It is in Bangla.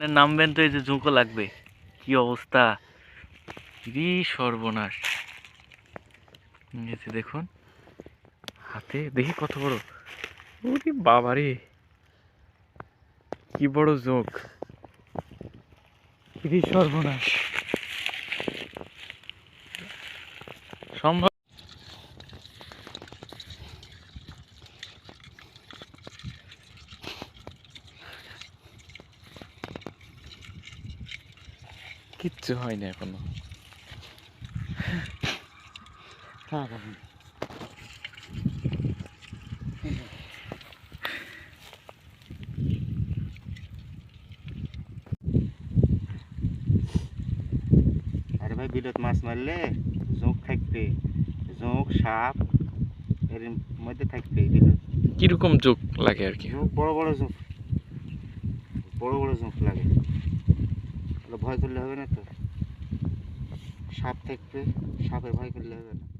নামবেন তো এই যে ঝুঁকো লাগবে। কি অবস্থা? কি সর্বনাশ। নিচে দেখুন, হাতে দেখি কত বড়। ওরে বাবারে, কি বড় জোক কি সর্বনাশ। সম্ভব কিচ্ছু হয়নি এখনও। আরে ভাই বিলত মাছ মারলে জোঁক থাকবে। জোঁক সাপ এর মধ্যে থাকবে বিলত কীরকম জোক লাগে আর কি? বড় বড় জোঁক। বড় বড় জোঁক লাগে। ভয় করলে হবে না তো? সাপ থাকবে সাপের ভয় করলে হবে না।